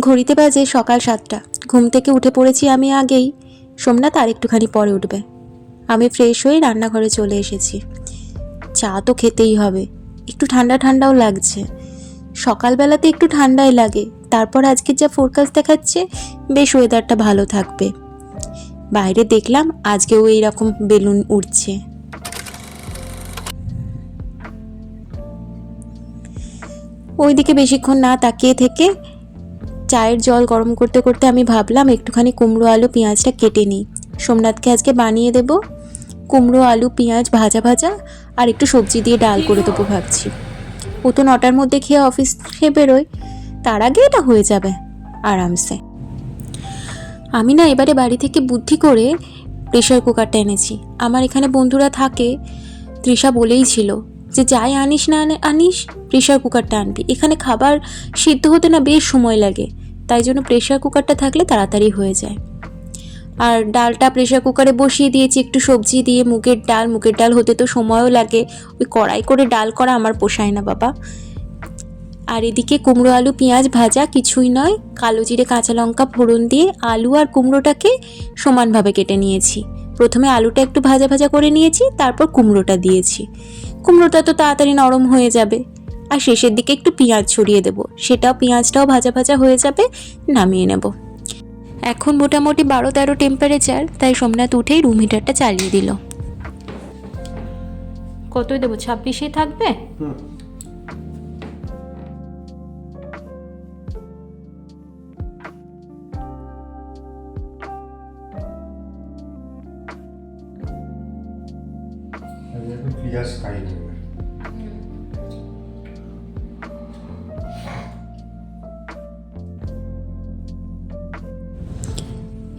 ঘড়িতে বাজে সকাল সাতটা। ঘুম থেকে উঠে পড়েছি আমি আগেই। সোমনাথ আর একটুখানি পরে উঠবে। আমি ফ্রেশ হয়ে রান্নাঘরে চলে এসেছি। চা তো খেতেই হবে। একটু ঠান্ডা ঠান্ডাও লাগছে। সকালবেলাতে একটু ঠান্ডাই লাগে। তারপর আজকে যা ফোরকাস্ট দেখাচ্ছে, বেশ ওয়েদারটা ভালো থাকবে। বাইরে দেখলাম আজকেও এইরকম বেলুন উঠছে ওইদিকে বেশিক্ষণ না তাকিয়ে থেকে চায়ের জল গরম করতে করতে আমি ভাবলাম একটুখানি কুমড়ো আলু পেঁয়াজটা কেটে নিই। সোমনাথকে আজকে বানিয়ে দেব। কুমড়ো আলু, পেঁয়াজ ভাজা ভাজা আর একটু সবজি দিয়ে ডাল করে দেবো ভাবছি। ও তো নটার মধ্যে খেয়ে অফিস খেয়ে বেরোয়। তার আগে এটা হয়ে যাবে আরামসে। আমি না এবারে বাড়ি থেকে বুদ্ধি করে প্রেশার কুকারটা এনেছি। আমার এখানে বন্ধুরা থাকে, তৃষা বলেই ছিল যে, যাই আনিস না আনে- আনিস প্রেশার কুকারটা আনবি। এখানে খাবার সিদ্ধ হতে না বেশ সময় লাগে। তাই জন্য প্রেশার কুকারটা থাকলে তাড়াতাড়ি হয়ে যায়। আর ডালটা প্রেশার কুকারে বসিয়ে দিয়েছি, একটু সবজি দিয়ে, মুগের ডাল মুগের ডাল হতে তো সময়ও লাগে। ওই কড়াই করে ডাল করা আমার পোষায় না বাবা। আর এদিকে কুমড়ো আলু, পেঁয়াজ ভাজা কিছুই নয়, কালো জিরে কাঁচা লঙ্কা ফোড়ন দিয়ে আলু আর কুমড়োটাকে সমানভাবে কেটে নিয়েছি। প্রথমে আলুটা একটু ভাজা ভাজা করে নিয়েছি, তারপর কুমড়োটা দিয়েছি। কুমড়োটা তো তাড়াতাড়ি নরম হয়ে যাবে। আর শেষের দিকে একটু পেঁয়াজ ছড়িয়ে দেব। সেটাও পেঁয়াজটাও ভাজা ভাজা হয়ে যাবে নামিয়ে নেব। এখন মোটামুটি বারো তেরো টেম্পারেচার তাই সোমনাথ উঠেই রুম হিটারটা চালিয়ে দিল। কতই দেবো? ছাব্বিশে থাকবে?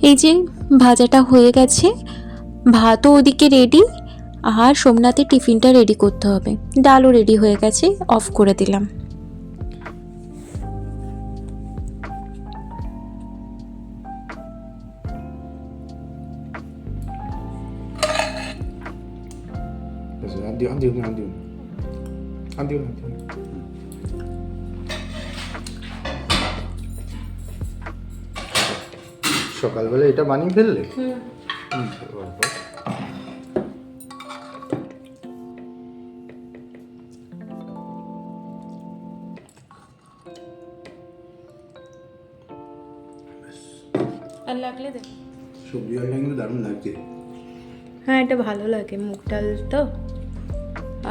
এই যে ভাজাটা হয়ে গেছে ভাতও ওদিকে রেডি আর সোমনাথের টিফিনটা রেডি করতে হবে ডালও রেডি হয়ে গেছে অফ করে দিলাম 안 돼요, 안 돼요, 안 돼요. 안 돼요, 안 돼요. সকালবেলা এটা বানিয়ে ফেললে? আর লাগলে দে। সবজি কিন্তু দারুণ লাগছে হ্যাঁ এটা ভালো লাগে মুগ ডাল তো।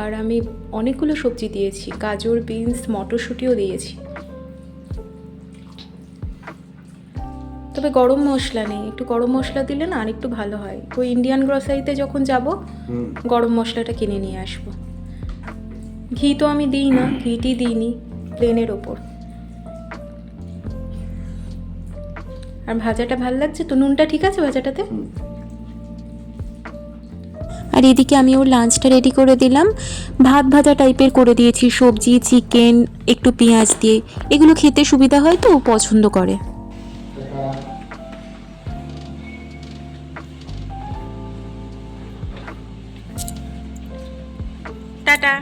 আর আমি অনেকগুলো সবজি দিয়েছি গাজর বিনস মটরশুঁটিও দিয়েছি। তবে গরম মশলা নেই। একটু গরম মশলা দিলে না আর একটু ভালো হয়। ওই ইন্ডিয়ান গ্রসারিতে যখন যাব গরম মশলাটা কিনে নিয়ে আসব। ঘি তো আমি দিই না ঘিটি দিইনি প্লেনের ওপর। আর ভাজাটা ভালো লাগছে তো? নুনটা ঠিক আছে ভাজাটাতে? আর এদিকে আমি ওর লাঞ্চটা রেডি করে দিলাম। ভাত ভাজা টাইপের করে দিয়েছি সবজি চিকেন একটু পেঁয়াজ দিয়ে। এগুলো খেতে সুবিধা হয় তো? ও পছন্দ করে। টাটা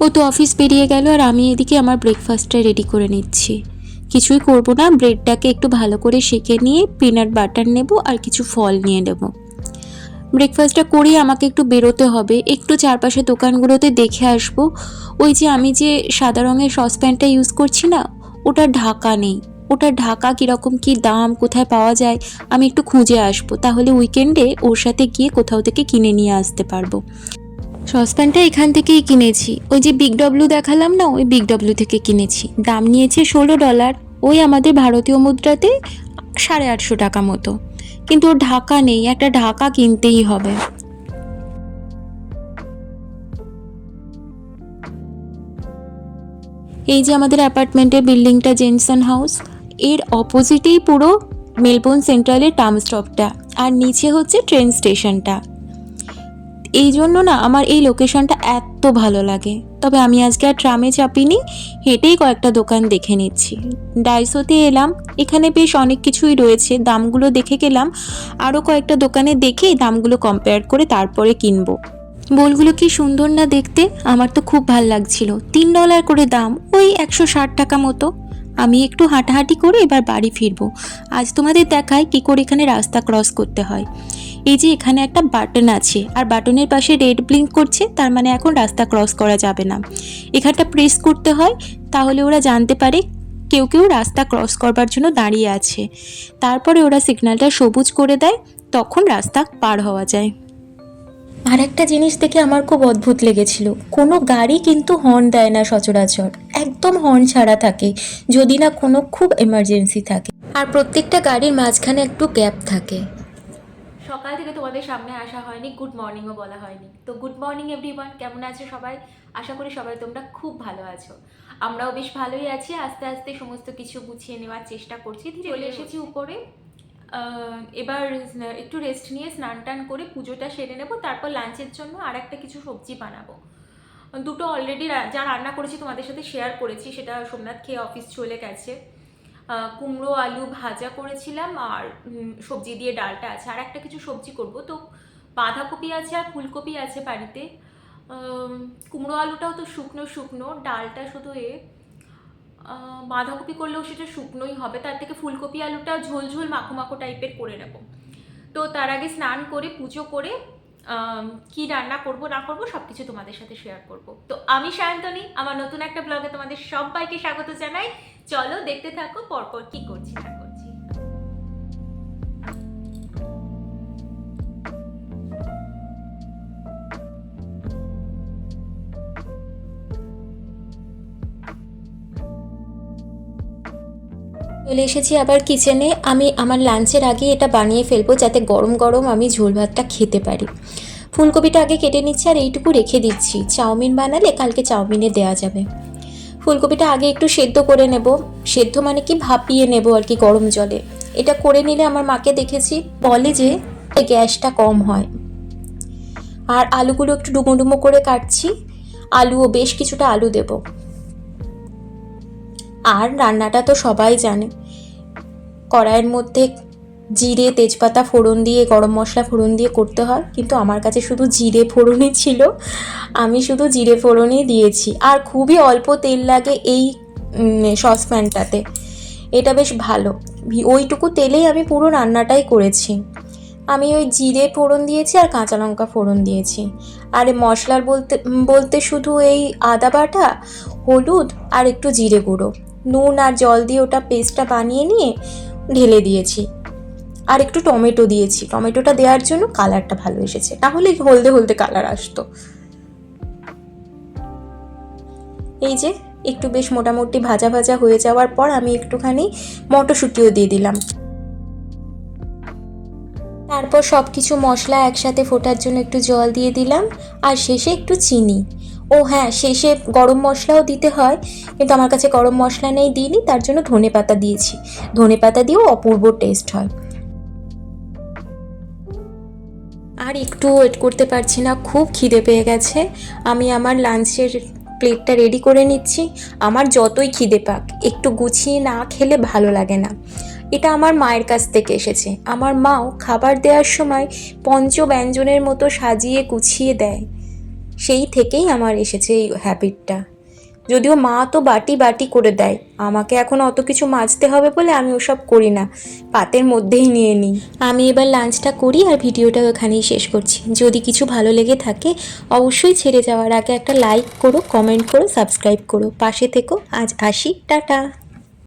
ও তো অফিস বেরিয়ে গেল আর আমি এদিকে আমার ব্রেকফাস্টটা রেডি করে নিচ্ছি। কিছুই করব না ব্রেডটাকে একটু ভালো করে সেঁকে নিয়ে পিনাট বাটার নেব আর কিছু ফল নিয়ে নেব। ব্রেকফাস্টটা করেই আমাকে একটু বেরোতে হবে। একটু চারপাশে দোকানগুলোতে দেখে আসব। ওই যে আমি যে সাদা রঙের সসপ্যানটা ইউজ করছি না, ওটা ঢাকা নেই। ওটা ঢাকা কীরকম কী দাম, কোথায় পাওয়া যায়, আমি একটু খুঁজে আসব। তাহলে উইকেন্ডে ওর সাথে গিয়ে কোথাও থেকে কিনে নিয়ে আসতে পারব। সসপ্যানটা এখান থেকেই কিনেছি। ওই যে বিগ ডব্লিউ দেখালাম না, ওই বিগ ডব্লিউ থেকে কিনেছি। দাম নিয়েছে ষোলো ডলার ওই আমাদের ভারতীয় মুদ্রাতে সাড়ে আটশো টাকা মতো। কিন্তু ওর ঢাকা নেই, একটা ঢাকা কিনতেই হবে। এই যে আমাদের অ্যাপার্টমেন্টের বিল্ডিংটা জেনসন হাউস, এর অপোজিটেই পুরো মেলবোর্ন সেন্ট্রালের টার্ম স্টপটা, আর নিচে হচ্ছে ট্রেন স্টেশনটা। এই জন্য না আমার এই লোকেশনটা এত ভালো লাগে। তবে আমি আজকে আর ট্রামে চাপিনি, হেঁটেই কয়েকটা দোকান দেখে নিচ্ছি। ডাইসোতে এলাম, এখানে বেশ অনেক কিছুই রয়েছে, দামগুলো দেখে গেলাম। আরও কয়েকটা দোকানে দেখেই দামগুলো কম্পেয়ার করে তারপরে কিনবো। বোলগুলো কি সুন্দর না দেখতে? আমার তো খুব ভালো লাগছিল। তিন ডলার করে দাম, ওই একশো ষাট টাকা মতো। আমি একটু হাঁটাহাঁটি করে এবার বাড়ি ফিরবো। আজ তোমাদের দেখায় কী করে এখানে রাস্তা ক্রস করতে হয়। এই যে এখানে একটা বাটন আছে, আর বাটনের পাশে রেড ব্লিঙ্ক করছে, তার মানে এখন রাস্তা ক্রস করা যাবে না। এখানটা প্রেস করতে হয়, তাহলে ওরা জানতে পারে কেউ কেউ রাস্তা ক্রস করবার জন্য দাঁড়িয়ে আছে। তারপরে ওরা সিগন্যালটা সবুজ করে দেয়, তখন রাস্তা পার হওয়া যায়। আর একটা জিনিস দেখে আমার খুব অদ্ভুত লেগেছিল, কোনো গাড়ি কিন্তু হর্ন দেয় না সচরাচর, একদম হর্ন ছাড়া থাকে, যদি না কোনো খুব এমার্জেন্সি থাকে। আর প্রত্যেকটা গাড়ির মাঝখানে একটু গ্যাপ থাকে। সকাল থেকে তোমাদের সামনে আসা হয়নি গুড মর্নিংও বলা হয়নি। তো গুড মর্নিং এভরিওয়ান কেমন আছো সবাই? আশা করি সবাই তোমরা খুব ভালো আছো। আমরাও বেশ ভালোই আছি। আস্তে আস্তে সমস্ত কিছু গুছিয়ে নেওয়ার চেষ্টা করছি। চলে এসেছি। উপরে। এবার একটু রেস্ট নিয়ে স্নান টান করে পুজোটা সেরে নেব তারপর লাঞ্চের জন্য আর একটা কিছু সবজি বানাবো। দুটো অলরেডি যা রান্না করেছি তোমাদের সাথে শেয়ার করেছি সেটা সোমনাথ খেয়ে অফিস চলে গেছে। কুমড়ো, আলু ভাজা করেছিলাম আর সবজি দিয়ে ডালটা আছে। আর একটা কিছু সবজি করব। তো বাঁধাকপি আছে আর ফুলকপি আছে বাড়িতে। কুমড়ো আলুটাও তো শুকনো শুকনো। ডালটা শুধু এ বাঁধাকপি করলেও সেটা শুকনোই হবে। তার থেকে ফুলকপি আলুটা ঝোল ঝোল মাখো মাখো টাইপের করে নেব। তো তার আগে স্নান করে, পুজো করে কি রান্না করব, না করব সব কিছু তোমাদের সাথে শেয়ার করব। তো আমি সায়ন্তনী, আমার নতুন একটা ব্লগে তোমাদের সবাইকে স্বাগত জানাই। চলো দেখতে থাকো, পরপর কি করছি। চলে এসেছি আবার কিচেনে আমি আমার লাঞ্চের আগে এটা বানিয়ে ফেলব যাতে গরম গরম আমি ঝোল ভাতটা খেতে পারি। ফুলকপিটা আগে কেটে নিচ্ছি আর এইটুকু রেখে দিচ্ছি। চাউমিন বানালে কালকে চাউমিনে দেওয়া যাবে। ফুলকপিটা আগে একটু সেদ্ধ করে নেব। সেদ্ধ মানে কি? ভাপিয়ে নেব আর কি গরম জলে। এটা করে নিলে আমার মাকে দেখেছি, বলে যে গ্যাসটা কম হয়। আর আলুগুলো একটু ডুমো ডুমো করে কাটছি। আলুও বেশ কিছুটা আলু দেবো। আর রান্নাটা তো সবাই জানে। কড়াইয়ের মধ্যে জিরে, তেজপাতা ফোড়ন দিয়ে, গরম মশলা ফোড়ন দিয়ে করতে হয়। কিন্তু আমার কাছে শুধু জিরে ফোড়নই ছিল। আমি শুধু জিরে ফোড়নই দিয়েছি। আর খুবই অল্প তেল লাগে এই সসপ্যানটাতে। এটা বেশ ভালো। ওইটুকু তেলেই আমি পুরো রান্নাটাই করেছি। আমি ওই জিরে ফোড়ন দিয়েছি আর কাঁচা লঙ্কা ফোড়ন দিয়েছি। আর মশলার বলতে বলতে শুধু এই আদা বাটা, হলুদ আর একটু জিরে গুঁড়ো। নুন আর জল দিয়ে ওটা পেস্টটা বানিয়ে নিয়ে ঢেলে দিয়েছি। আর একটু টমেটো দিয়েছি। টমেটোটা দেওয়ার জন্য কালারটা ভালো এসেছে। তাহলে হলদে হলদে কালার আসতো। এই যে, একটু বেশ মোটামুটি ভাজা ভাজা হয়ে যাওয়ার পর আমি একটুখানি মটরশুঁটিও দিয়ে দিলাম। তারপর সব কিছু মশলা একসাথে ফোটার জন্য একটু জল দিয়ে দিলাম। আর শেষে একটু চিনি। ও হ্যাঁ শেষে গরম মশলাও দিতে হয়, কিন্তু আমার কাছে গরম মশলা নেই, দিইনি, তার জন্য ধনে পাতা দিয়েছি। ধনে পাতা দিয়েও অপূর্ব টেস্ট হয়। আর একটু ওয়েট করতে পারছি না, খুব খিদে পেয়ে গেছে। আমি আমার লাঞ্চের প্লেটটা রেডি করে নিচ্ছি। আমার যতই খিদে পাক, একটু গুছিয়ে না খেলে ভালো লাগে না। এটা আমার মায়ের কাছ থেকে এসেছে। আমার মাও খাবার দেওয়ার সময় পঞ্চ ব্যঞ্জনের মতো সাজিয়ে গুছিয়ে দেয়। সেই থেকেই আমার এসেছে এই হ্যাবিটটা যদিও মা তো বাটি বাটি করে দেয়, আমাকে এখন অত কিছু মাজতে হবে বলে আমি ওসব করি না, পাতের মধ্যেই নিয়ে নিই। আমি এবার লাঞ্চটা করি আর ভিডিওটা ওখানেই শেষ করছি। যদি কিছু ভালো লেগে থাকে, অবশ্যই ছেড়ে যাওয়ার আগে একটা লাইক করো কমেন্ট করো সাবস্ক্রাইব করো। পাশে থেকো, আজ আসি, টাটা।